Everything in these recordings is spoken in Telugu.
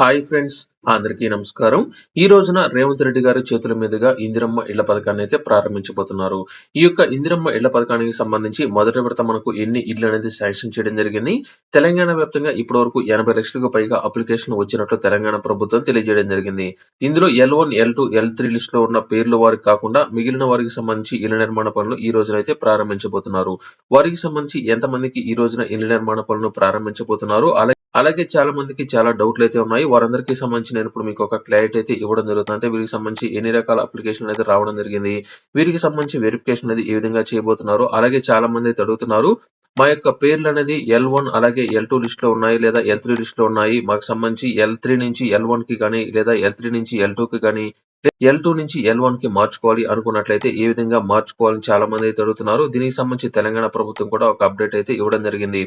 హాయ్ ఫ్రెండ్స్ అందరికీ నమస్కారం. ఈ రోజున రేవంత్ రెడ్డి గారి చేతుల మీదుగా ఇందిరమ్మ ఇళ్ళ పథకాన్ని అయితే ప్రారంభించబోతున్నారు. ఈ యొక్క ఇందిరమ్మ ఇళ్ళ పథకానికి సంబంధించి మొదటి విడత మనకు ఎన్ని ఇళ్ళు అనేది శాంక్షన్ చేయడం జరిగింది. తెలంగాణ వ్యాప్తంగా ఇప్పటి వరకు ఎనభై లక్షలకు పైగా అప్లికేషన్ వచ్చినట్లు తెలంగాణ ప్రభుత్వం తెలియజేయడం జరిగింది. ఇందులో L one L two L three లిస్ట్లో ఉన్న పేర్లు వారికి కాకుండా మిగిలిన వారికి సంబంధించి ఇళ్ళ నిర్మాణ పనులు ఈ రోజున అయితే ప్రారంభించబోతున్నారు. వారికి సంబంధించి ఎంతమందికి ఈ రోజున ఇళ్ళ నిర్మాణ పనులు ప్రారంభించబోతున్నారు? అలాగే అలాగే చాలా మందికి చాలా డౌట్లు అయితే ఉన్నాయి. వారందరికీ సంబంధించి నేను ఇప్పుడు మీకు ఒక క్లారిటీ అయితే ఇవ్వడం జరుగుతుంది. అంటే వీరికి సంబంధించి ఎన్ని రకాల అప్లికేషన్ అయితే రావడం జరిగింది వీరికి సంబంధించి వెరిఫికేషన్ అనేది ఏ విధంగా చేయబోతున్నారు అలాగే చాలా మంది అయితే అడుగుతున్నారు మా యొక్క పేర్లు అనేది ఎల్ వన్ అలాగే ఎల్ టూ లిస్ట్లో ఉన్నాయి లేదా ఎల్ త్రీ లిస్ట్లో ఉన్నాయి. మాకు సంబంధించి ఎల్ త్రీ నుంచి ఎల్ వన్కి కానీ లేదా ఎల్ త్రీ నుంచి ఎల్ టూ కి కానీ ఎల్ టూ నుంచి ఎల్ వన్కి మార్చుకోవాలి అనుకున్నట్లయితే ఏ విధంగా మార్చుకోవాలని చాలా మంది అయితే అడుగుతున్నారు. దీనికి సంబంధించి తెలంగాణ ప్రభుత్వం కూడా ఒక అప్డేట్ అయితే ఇవ్వడం జరిగింది.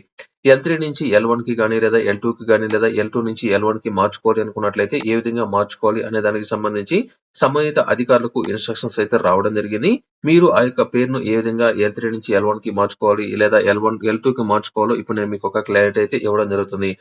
ఎల్ త్రీ నుంచి ఎల్ వన్కి కానీ లేదా ఎల్ టూ కి కానీ లేదా ఎల్ టూ నుంచి ఎల్ వన్కి మార్చుకోవాలి అనుకున్నట్లయితే ఏ విధంగా మార్చుకోవాలి అనే దానికి సంబంధించి సంబంధిత అధికారులకు ఇన్స్ట్రక్షన్స్ అయితే రావడం జరిగింది. మీరు ఆ యొక్క పేరును ఏ విధంగా ఎల్ త్రీ నుంచి ఎల్ వన్కి మార్చుకోవాలి లేదా ఎల్ వన్ ఎల్ టూ కి మార్చుకోవాలో ఇప్పుడు నేను మీకు ఒక క్లారిటీ అయితే ఇవ్వడం జరుగుతుంది.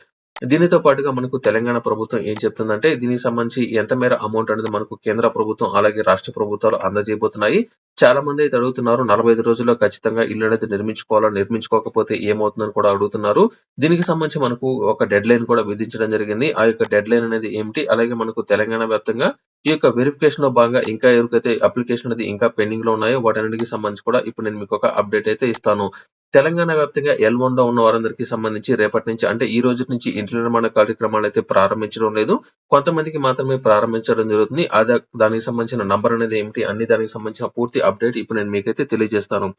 దీనితో పాటుగా మనకు తెలంగాణ ప్రభుత్వం ఏం చెప్తుందంటే దీనికి సంబంధించి ఎంత మేర అమౌంట్ అనేది మనకు కేంద్ర ప్రభుత్వం అలాగే రాష్ట్ర ప్రభుత్వాలు అందజేయబోతున్నాయి. చాలా మంది అయితే అడుగుతున్నారు నలభై ఐదు రోజుల్లో ఖచ్చితంగా ఇల్లు అనేది నిర్మించుకోవాలా నిర్మించుకోకపోతే ఏమవుతుందని కూడా అడుగుతున్నారు. దీనికి సంబంధించి మనకు ఒక డెడ్ లైన్ కూడా విధించడం జరిగింది. ఆ యొక్క డెడ్ లైన్ అనేది ఏమిటి? అలాగే మనకు తెలంగాణ వ్యాప్తంగా ఈ యొక్క వెరిఫికేషన్లో భాగంగా ఇంకా ఎవరికైతే అప్లికేషన్ అనేది ఇంకా పెండింగ్లో ఉన్నాయో వాటన్నిటికి సంబంధించి కూడా ఇప్పుడు నేను మీకు ఒక అప్డేట్ అయితే ఇస్తాను. తెలంగాణ వ్యాప్తంగా ఎల్ ఉన్న వారందరికీ సంబంధించి రేపటి నుంచి అంటే ఈ రోజు నుంచి ఇంటి నిర్మాణ కార్యక్రమాలు అయితే ప్రారంభించడం లేదు. కొంతమందికి మాత్రమే ప్రారంభించడం జరుగుతుంది. అదే దానికి సంబంధించిన నంబర్ అనేది ఏమిటి? అన్ని దానికి సంబంధించిన పూర్తి అప్డేట్ ఇప్పుడు నేను మీకైతే తెలియజేస్తాను.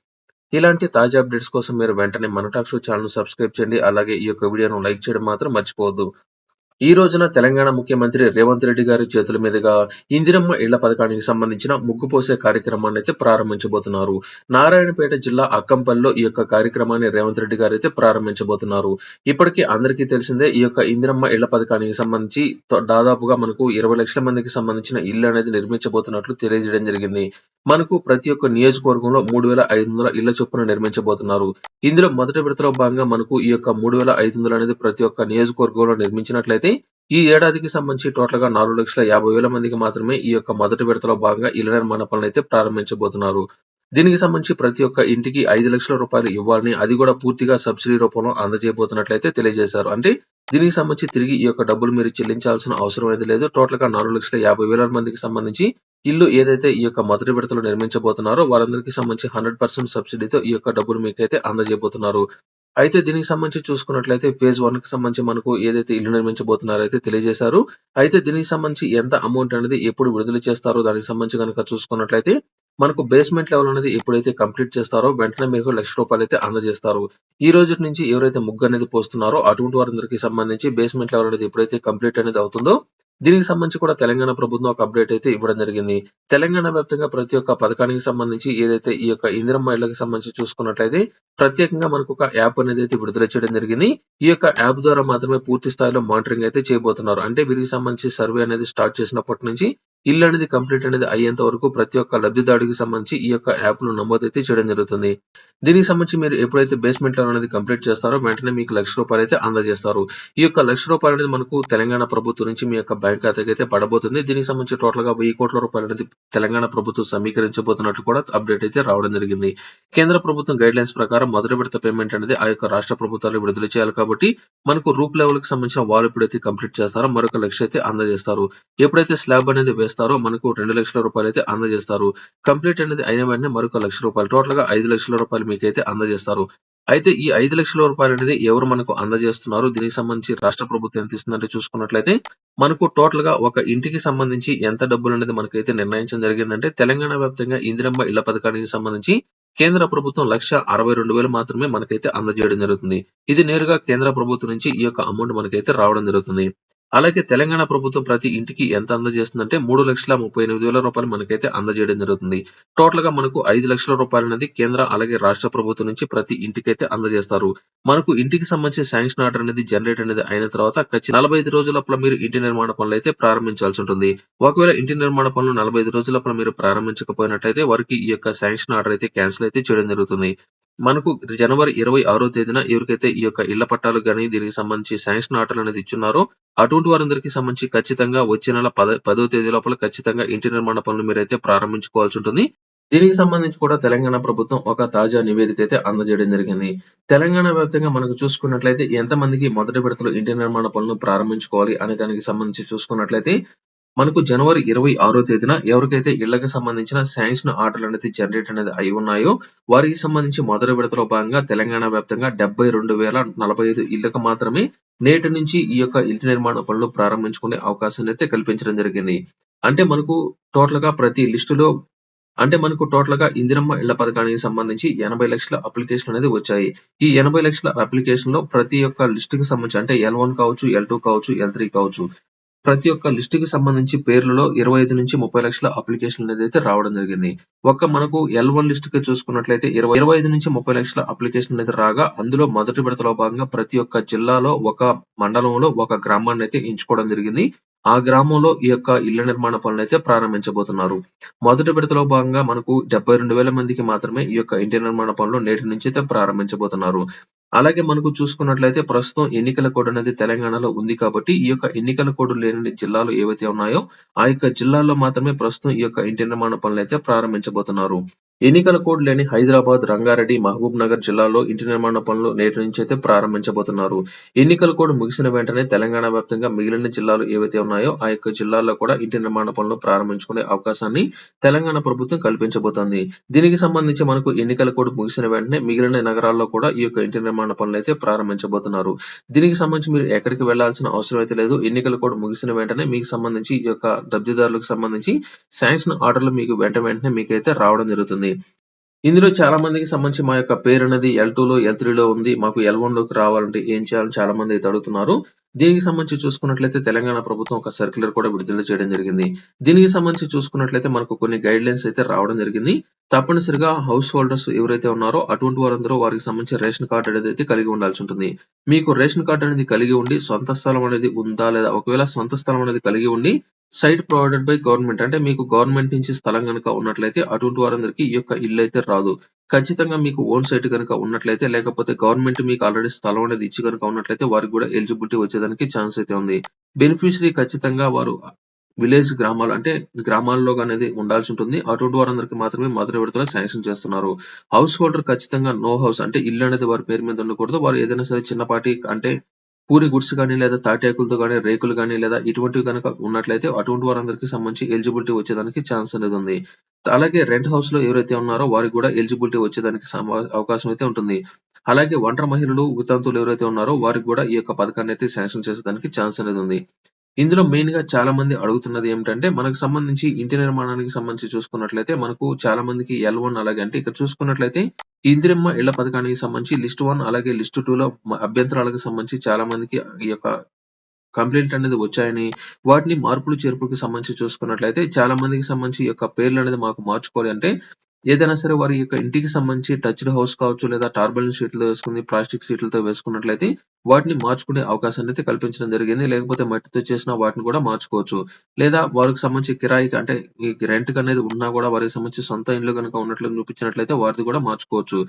ఇలాంటి తాజా అప్డేట్స్ కోసం మీరు వెంటనే మన టాక్ షో ఛానల్ సబ్స్క్రైబ్ చేయండి. అలాగే ఈ యొక్క వీడియోను లైక్ చేయడం మాత్రం మర్చిపోవద్దు. ఈ రోజున తెలంగాణ ముఖ్యమంత్రి రేవంత్ రెడ్డి గారి చేతుల మీదుగా ఇందిరమ్మ ఇళ్ళ పథకానికి సంబంధించిన ముగ్గు పోసే కార్యక్రమాన్ని అయితే ప్రారంభించబోతున్నారు. నారాయణపేట జిల్లా అక్కంపల్లిలో ఈ యొక్క కార్యక్రమాన్ని రేవంత్ రెడ్డి గారు అయితే ప్రారంభించబోతున్నారు. ఇప్పటికీ అందరికీ తెలిసిందే ఈ యొక్క ఇందిరమ్మ ఇళ్ళ పథకానికి సంబంధించి దాదాపుగా మనకు ఇరవై లక్షల మందికి సంబంధించిన ఇల్లు అనేది నిర్మించబోతున్నట్లు తెలియజేయడం జరిగింది. మనకు ప్రతి ఒక్క నియోజకవర్గంలో మూడు వేల ఐదు వందల ఇళ్ళ చొప్పున నిర్మించబోతున్నారు. ఇందులో మొదటి విడతలో భాగంగా మనకు ఈ యొక్క మూడు వేల ఐదు వందలు అనేది ప్రతి ఒక్క నియోజకవర్గంలో నిర్మించినట్లయితే ఈ ఏడాదికి సంబంధించి టోటల్గా నాలుగు లక్షల యాభై వేల మందికి మాత్రమే ఈ యొక్క మొదటి విడతలో భాగంగా ఇళ్ళ నిర్మాణ పనులు అయితే ప్రారంభించబోతున్నారు. దీనికి సంబంధించి ప్రతి ఒక్క ఇంటికి ఐదు లక్షల రూపాయలు ఇవ్వాలని అది కూడా పూర్తిగా సబ్సిడీ రూపంలో అందజేయబోతున్నట్లయితే తెలియజేశారు. అంటే దీనికి సంబంధించి తిరిగి ఈ యొక్క డబ్బులు మీరు చెల్లించాల్సిన అవసరం అయితే లేదు. టోటల్గా నాలుగు లక్షల యాభై వేల మందికి సంబంధించి ఇల్లు ఏదైతే ఈ యొక్క మొదటి విడతలో నిర్మించబోతున్నారో వారందరికీ సంబంధించి హండ్రెడ్ పర్సెంట్ సబ్సిడీతో ఈ యొక్క డబ్బులు మీకైతే అందజేయబోతున్నారు. అయితే దీనికి సంబంధించి చూసుకున్నట్లయితే ఫేజ్ వన్కి సంబంధించి మనకు ఏదైతే ఇల్లు నిర్మించబోతున్నారో అయితే తెలియజేశారు. అయితే దీనికి సంబంధించి ఎంత అమౌంట్ అనేది ఎప్పుడు విడుదల చేస్తారో దానికి సంబంధించి కనుక చూసుకున్నట్లయితే మనకు బేస్మెంట్ లెవెల్ అనేది ఎప్పుడైతే కంప్లీట్ చేస్తారో వెంటనే మీకు లక్ష రూపాయలు అయితే అందజేస్తారు. ఈ రోజు నుంచి ఎవరైతే ముగ్గు అనేది పోస్తున్నారో అటువంటి వారందరికీ సంబంధించి బేస్మెంట్ లెవెల్ అనేది ఎప్పుడైతే కంప్లీట్ అనేది అవుతుందో దీనికి సంబంధించి కూడా తెలంగాణ ప్రభుత్వం ఒక అప్డేట్ అయితే ఇవ్వడం జరిగింది. తెలంగాణ వ్యాప్తంగా ప్రతి ఒక్క పథకానికి సంబంధించి ఏదైతే ఈ యొక్క ఇందిరమ్మ ఇళ్ళకు సంబంధించి చూసుకున్నట్లయితే ప్రత్యేకంగా మనకు ఒక యాప్ అనేది అయితే విడుదల చేయడం జరిగింది. ఈ యొక్క యాప్ ద్వారా మాత్రమే పూర్తి స్థాయిలో మానిటరింగ్ అయితే చేయబోతున్నారు. అంటే వీరికి సంబంధించి సర్వే అనేది స్టార్ట్ చేసినప్పటి నుంచి ఇల్లు అనేది కంప్లీట్ అనేది అయ్యేంత వరకు ప్రతి ఒక్క లబ్ధిదారుడికి సంబంధించి ఈ యొక్క యాప్లో నమోదు అయితే చేయడం జరుగుతుంది. దీనికి సంబంధించి మీరు ఎప్పుడైతే బేస్మెంట్లో అనేది కంప్లీట్ చేస్తారో వెంటనే మీకు లక్ష రూపాయలు అయితే అందజేస్తారు. ఈ యొక్క లక్ష రూపాయలు అనేది మనకు తెలంగాణ ప్రభుత్వం నుంచి మీ యొక్క బ్యాంక్ ఖాతాకి అయితే పడబోతుంది. దీనికి సంబంధించి టోటల్గా వెయ్యి కోట్ల రూపాయలు అనేది తెలంగాణ ప్రభుత్వం సమీకరించబోతున్నట్లు కూడా అప్డేట్ అయితే రావడం జరిగింది. కేంద్ర ప్రభుత్వం గైడ్ లైన్స్ ప్రకారం మొదటి విడత పేమెంట్ అనేది ఆ యొక్క రాష్ట్ర ప్రభుత్వాలు విడుదల చేయాలి కాబట్టి మనకు రూప్ లెవెల్కి సంబంధించిన వాళ్ళు ఎప్పుడైతే కంప్లీట్ చేస్తారో మరొక లక్ష అయితే అందజేస్తారు. ఎప్పుడైతే స్లాబ్ అనేది వేస్తారో మనకు రెండు లక్షల రూపాయలు అయితే అందజేస్తారు. కంప్లీట్ అనేది అయిన వెంటనే మరొక లక్ష రూపాయలు టోటల్గా ఐదు లక్షల రూపాయలు మీకు అయితే అందజేస్తారు. అయితే ఈ ఐదు లక్షల రూపాయలు అనేది ఎవరు మనకు అందజేస్తున్నారు? దీనికి సంబంధించి రాష్ట్ర ప్రభుత్వం ఎంత ఇస్తుందంటే చూసుకున్నట్లయితే మనకు టోటల్గా ఒక ఇంటికి సంబంధించి ఎంత డబ్బులు అనేది మనకైతే నిర్ణయించడం జరిగిందంటే తెలంగాణ వ్యాప్తంగా ఇందిరమ్మ ఇళ్ళ పథకానికి సంబంధించి కేంద్ర ప్రభుత్వం లక్ష అరవై రెండు వేలు మాత్రమే మనకైతే అందజేయడం జరుగుతుంది. ఇది నేరుగా కేంద్ర ప్రభుత్వం నుంచి ఈ యొక్క అమౌంట్ మనకైతే రావడం జరుగుతుంది. అలాగే తెలంగాణ ప్రభుత్వం ప్రతి ఇంటికి ఎంత అందజేస్తుందంటే మూడు లక్షల ముప్పై ఎనిమిది వేల రూపాయలు మనకైతే అందజేయడం జరుగుతుంది. టోటల్గా మనకు ఐదు లక్షల రూపాయలు అనేది కేంద్ర అలాగే రాష్ట్ర ప్రభుత్వం నుంచి ప్రతి ఇంటికి అయితే అందజేస్తారు. మనకు ఇంటికి సంబంధించి శాంక్షన్ ఆర్డర్ అనేది జనరేట్ అనేది అయిన తర్వాత ఖచ్చితంగా నలభై ఐదు రోజుల మీరు ఇంటి నిర్మాణ పనులు అయితే ప్రారంభించాల్సి ఉంటుంది. ఒకవేళ ఇంటి నిర్మాణ పనులు నలభై ఐదు రోజుల మీరు ప్రారంభించకపోయినట్లయితే వారికి ఈ యొక్క శాంక్షన్ ఆర్డర్ అయితే క్యాన్సిల్ అయితే చేయడం జరుగుతుంది. మనకు జనవరి 26 తేదీన ఎవరికైతే ఈ యొక్క ఇళ్ళ పట్టాలు కానీ దీనికి సంబంధించి శాంక్షన్ ఆటలు అనేది ఇచ్చున్నారో, అటువంటి వారందరికీ సంబంధించి ఖచ్చితంగా వచ్చే నెల పద పదో తేదీ లోపల ఖచ్చితంగా ఇంటి నిర్మాణ పనులు మీరైతే ప్రారంభించుకోవాల్సి ఉంటుంది. దీనికి సంబంధించి కూడా తెలంగాణ ప్రభుత్వం ఒక తాజా నివేదిక అయితే అందజేయడం జరిగింది. తెలంగాణ వ్యాప్తంగా మనకు చూసుకున్నట్లయితే ఎంతమందికి మొదటి విడతలో ఇంటి నిర్మాణ పనులు ప్రారంభించుకోవాలి అనే దానికి సంబంధించి చూసుకున్నట్లయితే మనకు జనవరి 26 తేదీన ఎవరికైతే ఇళ్ళకు సంబంధించిన శాంక్షన్ ఆర్డర్‌లు అనేది జనరేట్ అనేది అయి ఉన్నాయో, వారికి సంబంధించి మొదటి విడతలో భాగంగా తెలంగాణ వ్యాప్తంగా 72,045 ఇళ్ళకు మాత్రమే నేటి నుంచి ఈ యొక్క ఇంటి నిర్మాణ పనులు ప్రారంభించుకునే అవకాశాన్ని అయితే కల్పించడం జరిగింది. అంటే మనకు టోటల్గా ప్రతి లిస్టులో అంటే మనకు టోటల్గా ఇందిరమ్మ ఇళ్ళ పథకానికి సంబంధించి 80 లక్షల అప్లికేషన్ అనేది వచ్చాయి. ఈ 80 లక్షల అప్లికేషన్లో ప్రతి ఒక్క లిస్ట్కి సంబంధించి అంటే ఎల్1 కావచ్చు, ఎల్ టూ కావచ్చు, ఎల్ త్రీ కావచ్చు. ప్రతి ఒక్క లిస్ట్కి సంబంధించి పేర్లలో 25-30 లక్షల అప్లికేషన్‌లు అనేదైతే రావడం జరిగింది. ఒక్క మనకు ఎల్ వన్ లిస్ట్కి చూసుకున్నట్లయితే ఇరవై 25-30 లక్షల అప్లికేషన్‌లు అయితే రాగా, అందులో మొదటి విడతలో భాగంగా ప్రతి ఒక్క జిల్లాలో, ఒక మండలంలో ఒక గ్రామాన్ని అయితే ఎంచుకోవడం జరిగింది. ఆ గ్రామంలో ఈ యొక్క ఇళ్ళ నిర్మాణ పనులు అయితే ప్రారంభించబోతున్నారు. మొదటి విడతలో భాగంగా మనకు 72,000 మందికి మాత్రమే ఈ యొక్క ఇంటి నిర్మాణ పనులు నేటి నుంచి అయితే ప్రారంభించబోతున్నారు. అలాగే మనకు చూసుకున్నట్లయితే ప్రస్తుతం ఎన్నికల కోడ్ అనేది తెలంగాణలో ఉంది కాబట్టి, ఈ యొక్క ఎన్నికల కోడ్ లేని జిల్లాలు ఏవైతే ఉన్నాయో, ఆ యొక్క జిల్లాల్లో మాత్రమే ప్రస్తుతం ఈ యొక్క ఇంటి నిర్మాణ పనులు అయితే ప్రారంభించబోతున్నారు. ఎన్నికల కోడ్ లేని హైదరాబాద్, రంగారెడ్డి, మహబూబ్ నగర్ జిల్లాల్లో ఇంటి నిర్మాణ పనులు నేటి నుంచి అయితే ప్రారంభించబోతున్నారు. ఎన్నికల కోడ్ ముగిసిన వెంటనే తెలంగాణ వ్యాప్తంగా మిగిలిన జిల్లాలు ఏవైతే ఉన్నాయో, ఆ యొక్క జిల్లాల్లో కూడా ఇంటి నిర్మాణ పనులు ప్రారంభించుకునే అవకాశాన్ని తెలంగాణ ప్రభుత్వం కల్పించబోతోంది. దీనికి సంబంధించి మనకు ఎన్నికల కోడ్ ముగిసిన వెంటనే మిగిలిన నగరాల్లో కూడా ఈ యొక్క ఇంటి నిర్మాణ పనులు అయితే ప్రారంభించబోతున్నారు. దీనికి సంబంధించి మీరు ఎక్కడికి వెళ్ళాల్సిన అవసరం అయితే లేదు. ఎన్నికల కోడ్ ముగిసిన వెంటనే మీకు సంబంధించి ఈ యొక్క లబ్ధిదారులకు సంబంధించి శాంక్షన్ ఆర్డర్‌లు మీకు వెంట వెంటనే మీకైతే రావడం జరుగుతుంది. ఇందులో చాలా మందికి సంబంధించి మా యొక్క పేరు అనేది ఎల్ టూలో ఎల్ త్రీలో ఉంది. మాకు ఎల్1లోకి రావాలంటే ఏం చేయాలని చాలా మంది అయితే అడుగుతున్నారు. దీనికి సంబంధించి చూసుకున్నట్లయితే తెలంగాణ ప్రభుత్వం ఒక సర్క్యులర్ కూడా విడుదల చేయడం జరిగింది. దీనికి సంబంధించి చూసుకున్నట్లయితే మనకు కొన్ని గైడ్ లైన్స్ అయితే రావడం జరిగింది. తప్పనిసరిగా హౌస్ హోల్డర్స్ ఎవరైతే ఉన్నారో అటువంటి వారందరూ వారికి సంబంధించిన రేషన్ కార్డు అనేది అయితే కలిగి ఉండాల్సి ఉంటుంది. మీకు రేషన్ కార్డ్ అనేది కలిగి ఉండి సొంత స్థలం అనేది ఉందా? లేదా? ఒకవేళ సొంత స్థలం అనేది కలిగి ఉండి సైట్ ప్రొవైడెడ్ బై గవర్నమెంట్ అంటే మీకు గవర్నమెంట్ నుంచి స్థలం గనుక ఉన్నట్లయితే అటువంటి వారందరికీ ఈ యొక్క అయితే రాదు. ఖచ్చితంగా మీకు ఓన్ సైట్ గనుక ఉన్నట్లయితే లేకపోతే గవర్నమెంట్ మీకు ఆల్రెడీ స్థలం అనేది ఇచ్చి గనుక ఉన్నట్లయితే వారికి కూడా ఎలిజిబిలిటీ వచ్చేదానికి ఛాన్స్ అయితే ఉంది. బెనిఫిషరీ ఖచ్చితంగా వారు విలేజ్ గ్రామాలు అంటే గ్రామాల్లో అనేది ఉండాల్సి ఉంటుంది. అటువంటి వారందరికీ మాత్రమే మొదటి విడతలో శాంక్షన్ చేస్తున్నారు. హౌస్ హోల్డర్ ఖచ్చితంగా నో హౌస్ అంటే ఇల్లు అనేది వారి పేరు మీద ఉండకూడదు. వారు ఏదైనా సరే చిన్నపాటి అంటే పూరి గుడ్స్ గాని, లేదా తాటాకులతో గాని, రేకులు గాని లేదా ఇటువంటివి గనక ఉన్నట్లయితే అటువంటి వారందరికీ సంబంధించి ఎలిజిబిలిటీ వచ్చేదానికి ఛాన్స్ అనేది ఉంది. అలాగే రెంట్ హౌస్లో ఎవరైతే ఉన్నారో వారికి కూడా ఎలిజిబిలిటీ వచ్చేదానికి అవకాశం అయితే ఉంటుంది. అలాగే ఒంటరి మహిళలు, వితంతువులు ఎవరైతే ఉన్నారో వారికి కూడా ఈ యొక్క పథకాన్ని అయితే శాంక్షన్ చేసేదానికి ఛాన్స్ అనేది ఉంది. ఇందులో మెయిన్‌గా చాలా మంది అడుగుతున్నది ఏమిటంటే మనకు సంబంధించి ఇంటి నిర్మాణానికి సంబంధించి చూసుకున్నట్లయితే మనకు చాలా మందికి ఎల్ వన్ అలాగే అంటే ఇక్కడ చూసుకున్నట్లయితే ఇందిరమ్మ ఇళ్ళ పథకానికి సంబంధించి లిస్ట్ 1 అలాగే లిస్ట్ 2లో మ అభ్యంతరాలకు సంబంధించి చాలా మందికి ఈ యొక్క కంప్లెయింట్లు అనేది వచ్చాయని, వాటిని మార్పులు చేర్పులకు సంబంధించి చూసుకున్నట్లయితే చాలా మందికి సంబంధించి ఈ యొక్క పేర్లు అనేది మాకు మార్చుకోవాలి అంటే ఏదైనా సరే వారి యొక్క ఇంటికి సంబంధించి టచ్డ్ హౌస్ కావచ్చు లేదా టార్బల్ షీట్లు వేసుకుని ప్లాస్టిక్ షీట్‌లతో వేసుకున్నట్లయితే వాటిని మార్చుకునే అవకాశాన్ని అయితే కల్పించడం జరిగింది. లేకపోతే మట్టితో చేసిన వాటిని కూడా మార్చుకోవచ్చు. లేదా వారికి సంబంధించి కిరాయికి అంటే ఈ రెంట్ అనేది ఉన్నా కూడా వారికి సంబంధించి సొంత ఇల్లు గనుక ఉన్నట్లు చూపించినట్లయితే వారిది కూడా మార్చుకోవచ్చు.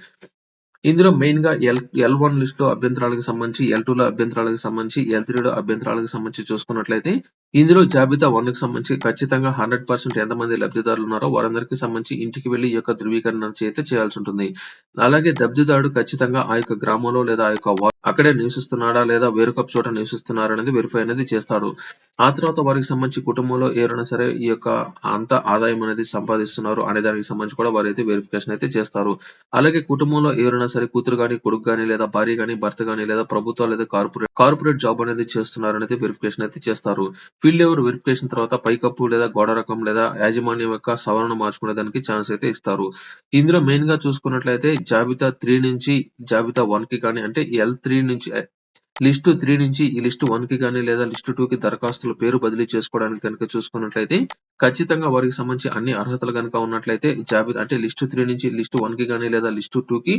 ఇందులో మెయిన్‌గా ఎల్ ఎల్ వన్ లిస్ట్‌లో అభ్యంతరాలకు సంబంధించి, ఎల్ ఎల్2లో అభ్యంతరాలకు సంబంధించి, ఎల్ ఎల్3లో అభ్యంతరాలకు సంబంధించి చూసుకున్నట్లయితే ఇందులో జాబితా 1కి సంబంధించి ఖచ్చితంగా 100% ఎంతమంది లబ్ధిదారులు ఉన్నారో వారందరికీ సంబంధించి ఇంటికి వెళ్ళి ఈ యొక్క ధృవీకరణ అయితే చేయాల్సి ఉంటుంది. అలాగే లబ్ధిదారుడు ఖచ్చితంగా ఆ యొక్క గ్రామంలో లేదా ఆ యొక్క అక్కడే నివసిస్తున్నాడా? లేదా వేరొక చోట నివసిస్తున్నారా? అనేది వెరిఫై అనేది చేస్తాడు. ఆ తర్వాత వారికి సంబంధించి కుటుంబంలో ఎవరైనా సరే ఈ యొక్క అంత ఆదాయం అనేది సంపాదిస్తున్నారు అనే దానికి సంబంధించి కూడా వారైతే వెరిఫికేషన్ అయితే చేస్తారు. అలాగే కుటుంబంలో ఎవరైనా సరే కూతురు కానీ కొడుకు కానీ లేదా భార్య కానీ భర్త కానీ లేదా ప్రభుత్వ లేదా కార్పొరేట్ కార్పొరేట్ జాబ్ అనేది చేస్తున్నారనేది వెరిఫికేషన్ అయితే చేస్తారు. ఫీల్డ్ లెవెల్ వెరిఫికేషన్ తర్వాత పైకప్పు లేదా గోడ రకం లేదా యాజమాన్యం యొక్క సవరణ మార్చుకునే దానికి ఛాన్స్ అయితే ఇస్తారు. ఇందులో మెయిన్గా చూసుకున్నట్లయితే జాబితా త్రీ నుంచి జాబితా వన్కి కానీ అంటే ఎల్ త్రీ త్రీ నుంచి eh, లిస్ట్ త్రీ నుంచి ఈ లిస్ట్ 1కి గాని లేదా లిస్ట్ 2కి దరఖాస్తుల పేరు బదిలీ చేసుకోవడానికి గనుక చూసుకున్నట్లయితే ఖచ్చితంగా వారికి సంబంధించి అన్ని అర్హతలు గనుక ఉన్నట్లయితే జాబితా అంటే లిస్ట్ త్రీ నుంచి లిస్ట్ 1కి గాని లేదా లిస్ట్ 2కి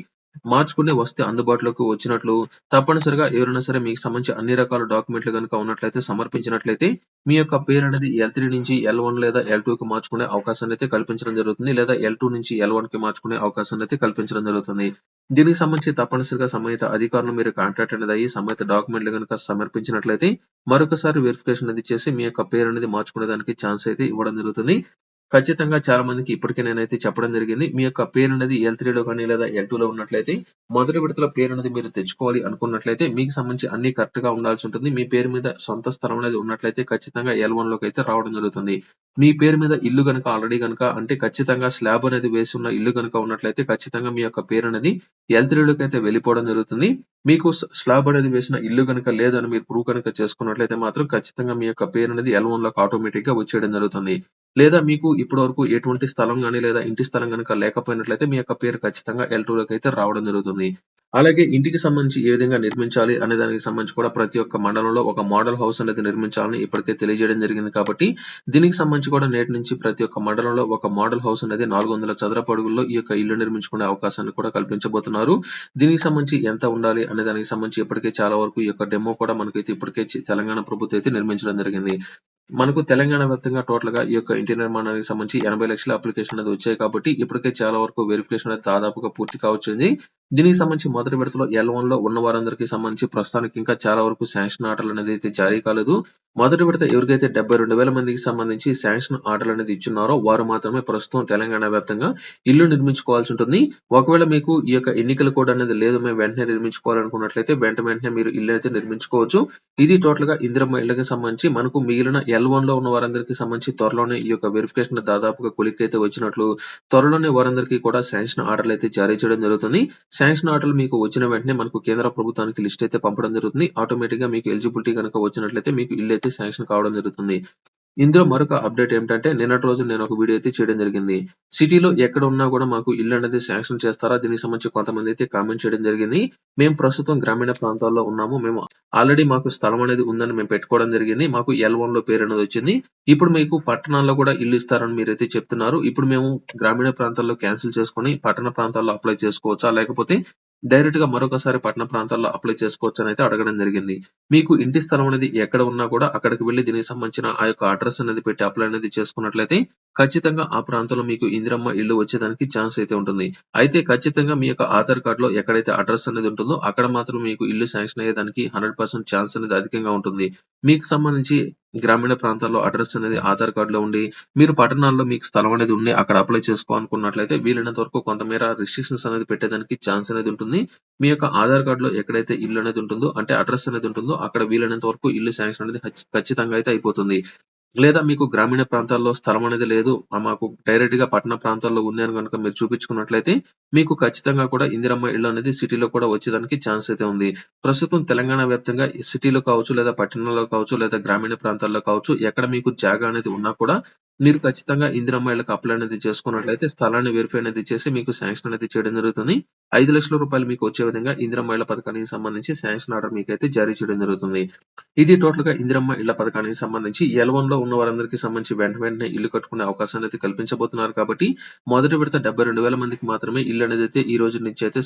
మార్చుకునే వస్తే అందుబాటులోకి వచ్చినట్లు తప్పనిసరిగా ఎవరైనా సరే మీకు సంబంధించి అన్ని రకాల డాక్యుమెంట్లు కనుక ఉన్నట్లయితే సమర్పించినట్లయితే మీ యొక్క పేరు అనేది ఎల్ త్రీ నుంచి ఎల్ వన్ లేదా ఎల్ టూ కి మార్చుకునే అవకాశాన్ని అయితే కల్పించడం జరుగుతుంది లేదా ఎల్ టూ నుంచి ఎల్ వన్కి మార్చుకునే అవకాశాన్ని అయితే కల్పించడం జరుగుతుంది. దీనికి సంబంధించి తప్పనిసరిగా సంబంధిత అధికారులు మీరు కాంటాక్ట్ అనేది అయ్యి సంబంధిత డాక్యుమెంట్లు కనుక సమర్పించినట్లయితే మరొకసారి వెరిఫికేషన్ అనేది చేసి మీ యొక్క పేరు అనేది మార్చుకునే దానికి ఛాన్స్ అయితే ఇవ్వడం జరుగుతుంది. ఖచ్చితంగా చాలా మందికి ఇప్పటికే నేనైతే చెప్పడం జరిగింది. మీ యొక్క పేరు అనేది ఎల్ త్రీలో కానీ లేదా ఎల్లో ఉన్నట్లయితే మొదటి విడతలో పేరు అనేది మీరు తెచ్చుకోవాలి అనుకున్నట్లయితే మీకు సంబంధించి అన్ని కరెక్ట్గా ఉండాల్సి ఉంటుంది. మీ పేరు మీద సొంత స్థలం అనేది ఉన్నట్లయితే ఖచ్చితంగా ఎల్ వన్లోకి అయితే రావడం జరుగుతుంది. మీ పేరు మీద ఇల్లు కనుక ఆల్రెడీ కనుక అంటే ఖచ్చితంగా స్లాబ్ అనేది వేసి ఉన్న ఇల్లు కనుక ఉన్నట్లయితే ఖచ్చితంగా మీ యొక్క పేరు అనేది ఎల్ త్రీలోకి అయితే వెళ్ళిపోవడం జరుగుతుంది. మీకు స్లాబ్ అనేది వేసిన ఇల్లు గనుక లేదని మీరు ప్రూవ్ కనుక చేసుకున్నట్లయితే మాత్రం ఖచ్చితంగా మీ యొక్క పేరు అనేది ఎల్ వన్లోకి ఆటోమేటిక్గా వచ్చేయడం జరుగుతుంది. లేదా మీకు ఇప్పటి వరకు ఎటువంటి స్థలం కానీ లేదా ఇంటి స్థలం కనుక లేకపోయినట్లయితే మీ యొక్క పేరు ఖచ్చితంగా ఎల్ టూలోకి అయితే రావడం జరుగుతుంది. అలాగే ఇంటికి సంబంధించి ఏ విధంగా నిర్మించాలి అనే దానికి సంబంధించి కూడా ప్రతి ఒక్క మండలంలో ఒక మోడల్ హౌస్ అనేది నిర్మించాలని ఇప్పటికే తెలియజేయడం జరిగింది కాబట్టి దీనికి సంబంధించి కూడా నేటి నుంచి ప్రతి ఒక్క మండలంలో ఒక మోడల్ హౌస్ అనేది నాలుగు వందల చదరపు అడుగుల్లో ఈ యొక్క ఇల్లు నిర్మించుకునే అవకాశాన్ని కూడా కల్పించబోతున్నారు. దీనికి సంబంధించి ఎంత ఉండాలి అనే దానికి సంబంధించి ఇప్పటికే చాలా వరకు ఈ యొక్క డెమో కూడా మనకైతే ఇప్పటికే తెలంగాణ ప్రభుత్వం అయితే నిర్మించడం జరిగింది. మనకు తెలంగాణ వ్యాప్తంగా టోటల్గా ఈ యొక్క ఇంటి నిర్మాణానికి సంబంధించి ఎనభై లక్షల అప్లికేషన్ అనేది వచ్చాయి కాబట్టి ఇప్పటికే చాలా వరకు వెరిఫికేషన్ అనేది దాదాపుగా పూర్తి కావచ్చింది. దీనికి సంబంధించి మొదటి విడతలో ఎల్ వన్లో ఉన్న వారందరికీ సంబంధించి ప్రస్తుతానికి ఇంకా చాలా వరకు శాంక్షన్ ఆర్డర్లు అనేది అయితే జారీ కాలేదు. మొదటి విడత ఎవరికైతే డెబ్బై రెండు వేల మందికి సంబంధించి శాంక్షన్ ఆర్డర్లు అనేది ఇచ్చున్నారో వారు మాత్రమే ప్రస్తుతం తెలంగాణ వ్యాప్తంగా ఇల్లు నిర్మించుకోవాల్సి ఉంటుంది. ఒకవేళ మీకు ఈ యొక్క ఎన్నికల కోడ్ అనేది లేదు మేము వెంటనే నిర్మించుకోవాలనుకున్నట్లయితే వెంట వెంటనే మీరు ఇల్లు అయితే నిర్మించుకోవచ్చు. ఇది టోటల్గా ఇందిరమ్మ ఇళ్ళకి సంబంధించి మనకు మిగిలిన ఎల్ వన్లో ఉన్న వారందరికీ సంబంధించి త్వరలోనే ఈ యొక్క వెరిఫికేషన్ దాదాపుగా కొలిక్ అయితే వచ్చినట్లు త్వరలోనే వారందరికీ కూడా శాంక్షన్ ఆర్డర్లు అయితే జారీ చేయడం జరుగుతుంది. శాంక్షన్ ఆర్డర్లు మీకు వచ్చిన వెంటనే మనకు కేంద్ర ప్రభుత్వానికి లిస్ట్ అయితే పంపడం జరుగుతుంది. ఆటోమేటిక్గా మీకు ఎలిజిబిలిటీ కనుక వచ్చినట్లయితే మీకు ఇల్లు అయితే శాంక్షన్ కావడం జరుగుతుంది. ఇందులో మరొక అప్డేట్ ఏమిటంటే నిన్నటి రోజు నేను ఒక వీడియో అయితే చేయడం జరిగింది. సిటీలో ఎక్కడ ఉన్నా కూడా మాకు ఇల్లు అనేది శాంక్షన్ చేస్తారా? దీనికి సంబంధించి కొంతమంది అయితే కామెంట్ చేయడం జరిగింది. మేము ప్రస్తుతం గ్రామీణ ప్రాంతాల్లో ఉన్నాము. మేము ఆల్రెడీ మాకు స్థలం అనేది ఉందని మేము పెట్టుకోవడం జరిగింది. మాకు ఎల్ వన్లో పేరు అనేది వచ్చింది. ఇప్పుడు మీకు పట్టణాల్లో కూడా ఇల్లు ఇస్తారని మీరైతే చెప్తున్నారు. ఇప్పుడు మేము గ్రామీణ ప్రాంతాల్లో క్యాన్సిల్ చేసుకొని పట్టణ ప్రాంతాల్లో అప్లై చేసుకోవచ్చా? లేకపోతే డైరెక్ట్గా మరొకసారి పట్టణ ప్రాంతాల్లో అప్లై చేసుకోవచ్చు అని అయితే అడగడం జరిగింది. మీకు ఇంటి స్థలం అనేది ఎక్కడ ఉన్నా కూడా అక్కడికి వెళ్ళి దీనికి సంబంధించిన ఆ యొక్క అడ్రస్ అనేది పెట్టి అప్లై అనేది చేసుకున్నట్లయితే ఖచ్చితంగా ఆ ప్రాంతంలో మీకు ఇందిరమ్మ ఇల్లు వచ్చేదానికి ఛాన్స్ అయితే ఉంటుంది. అయితే ఖచ్చితంగా మీ యొక్క ఆధార్ కార్డ్లో ఎక్కడైతే అడ్రస్ అనేది ఉంటుందో అక్కడ మాత్రం మీకు ఇల్లు శాంక్షన్ అయ్యేదానికి హండ్రెడ్ పర్సెంట్ ఛాన్స్ అనేది అధికంగా ఉంటుంది. మీకు సంబంధించి గ్రామీణ ప్రాంతాల్లో అడ్రస్ అనేది ఆధార్ కార్డ్లో ఉండి మీరు పట్టణాల్లో మీకు స్థలం అనేది ఉండి అక్కడ అప్లై చేసుకోవాలనుకున్నట్లయితే వీలైనంత వరకు కొంతమేర రిస్ట్రిక్షన్స్ అనేది పెట్టేదానికి ఛాన్స్ అనేది ఉంటుంది. మీ యొక్క ఆధార్ కార్డులో ఎక్కడైతే ఇల్లు అనేది ఉంటుందో అంటే అడ్రస్ అనేది ఉంటుందో అక్కడ వీలైనంత వరకు ఇల్లు శాంక్షన్ అనేది ఖచ్చితంగా అయితే అయిపోతుంది. లేదా మీకు గ్రామీణ ప్రాంతాల్లో స్థలం అనేది లేదు మాకు డైరెక్ట్గా పట్టణ ప్రాంతాల్లో ఉంది అని కనుక మీరు చూపించుకున్నట్లయితే మీకు ఖచ్చితంగా కూడా ఇందిరమ్మ ఇల్లు అనేది సిటీలో కూడా వచ్చేదానికి ఛాన్స్ అయితే ఉంది. ప్రస్తుతం తెలంగాణ వ్యాప్తంగా సిటీలో కావచ్చు లేదా పట్టణాల్లో కావచ్చు లేదా గ్రామీణ ప్రాంతాల్లో కావచ్చు ఎక్కడ మీకు జాగా అనేది ఉన్నా కూడా మీరు ఖచ్చితంగా ఇందిరమ్మ ఇళ్ళకి అప్లై అనేది చేసుకున్నట్లయితే స్థలాన్ని వెరిఫై అనేది చేసి మీకు శాంక్షన్ అనేది చేయడం జరుగుతుంది. ఐదు లక్షల రూపాయలు మీకు వచ్చే విధంగా ఇందిరమ్మ ఇళ్ళ పథకానికి సంబంధించి శాంక్షన్ ఆర్డర్ మీకు అయితే జారీ చేయడం జరుగుతుంది. ఇది టోటల్గా ఇందిరమ్మ ఇళ్ళ పథకానికి సంబంధించి ఎల్ వన్లో ఉన్న వారందరికీ సంబంధించి వెంట వెంటనే ఇల్లు కట్టుకునే అవకాశాన్ని అయితే కల్పించబోతున్నారు కాబట్టి మొదటి విడత డెబ్బై రెండు వేల మందికి మాత్రమే ఇల్లు అనేది అయితే ఈ రోజు నుంచి అయితే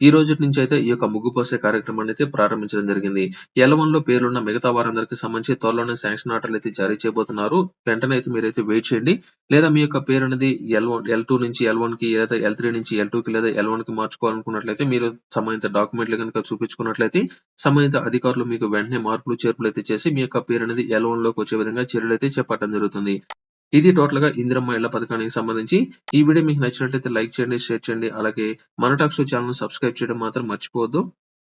ఈ రోజు నుంచి అయితే ఈ యొక్క ముగ్గు పోసే కార్యక్రమాన్ని అయితే ప్రారంభించడం జరిగింది. ఎల్ వన్లో పేర్లున్న మిగతా వారందరికీ సంబంధించి త్వరలోనే శాంక్షన్ ఆర్డర్లు అయితే జారీ చేయబోతున్నారు. వెంటనే అయితే మీరు అయితే వెయిట్ చేయండి. లేదా మీ యొక్క పేరు అనేది ఎల్ వన్ ఎల్ టూ నుంచి ఎల్ వన్కి లేదా ఎల్ త్రీ నుంచి ఎల్ టూ కి లేదా ఎల్ వన్కి మార్చుకోవాలనుకున్నట్లయితే మీరు సంబంధిత డాక్యుమెంట్లు కనుక చూపించుకున్నట్లయితే సంబంధిత అధికారులు మీకు వెంటనే మార్పులు చేర్పులు అయితే చేసి మీ యొక్క పేరు అనేది ఎల్ వన్లోకి వచ్చే విధంగా చర్యలు అయితే చేపట్టడం జరుగుతుంది. ఇది టోటల్గా ఇందిరమ్మ ఇళ్ళ పథకానికి సంబంధించి. ఈ వీడియో మీకు నచ్చినట్లయితే లైక్ చేయండి షేర్ చేయండి. అలాగే మన టాక్స్ ఛానల్ సబ్స్క్రైబ్ చేయడం మాత్రం మర్చిపోవద్దు.